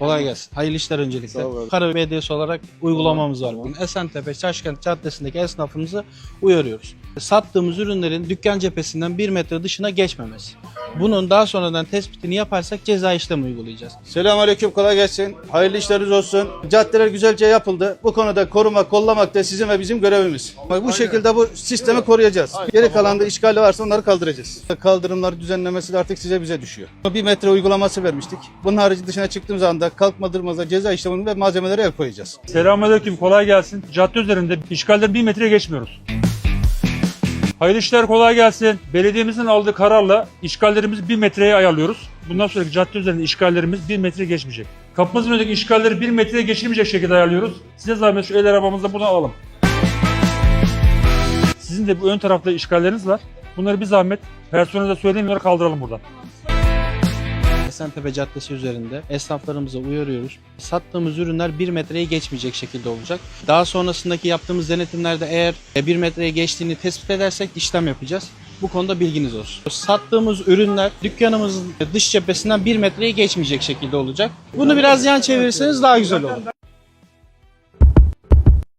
Kolay gelsin. Hayırlı işler öncelikle. Karabük Belediyesi olarak uygulamamız var bugün. Esentepe Çarşkent Caddesi'ndeki esnafımızı uyarıyoruz. Sattığımız ürünlerin dükkan cephesinden 1 metre dışına geçmemesi. Bunun daha sonradan tespitini yaparsak ceza işlemi uygulayacağız. Selamünaleyküm kolay gelsin. Hayırlı işleriniz olsun. Caddeler güzelce yapıldı. Bu konuda korumak, kollamak da sizin ve bizim görevimiz. Bak bu şekilde bu sistemi koruyacağız. Geri kalan da işgali varsa onları kaldıracağız. Kaldırımlar düzenlemesi de artık size bize düşüyor. Bir metre uygulaması vermiştik. Bunun harici dışına çıktığımız anda kalkma durmaza ceza işlemini ve malzemelere el koyacağız. Selamünaleyküm, kolay gelsin. Cadde üzerinde işgalden bir metre geçmiyoruz. Hayırlı işler kolay gelsin. Belediyemizin aldığı kararla işgallerimizi bir metreye ayarlıyoruz. Bundan sonraki cadde üzerinde işgallerimiz bir metre geçmeyecek. Kapımızın önündeki işgalleri bir metreye geçirmeyecek şekilde ayarlıyoruz. Size zahmet şu el arabamızla bunu alalım. Sizin de bu ön tarafta işgalleriniz var. Bunları bir zahmet personelde söyleyin bunları kaldıralım buradan. Esentepe Caddesi üzerinde esnaflarımıza uyarıyoruz. Sattığımız ürünler 1 metreyi geçmeyecek şekilde olacak. Daha sonrasındaki yaptığımız denetimlerde eğer 1 metreye geçtiğini tespit edersek işlem yapacağız. Bu konuda bilginiz olsun. Sattığımız ürünler dükkanımızın dış cephesinden 1 metreyi geçmeyecek şekilde olacak. Bunu biraz yan çevirirseniz daha güzel olur.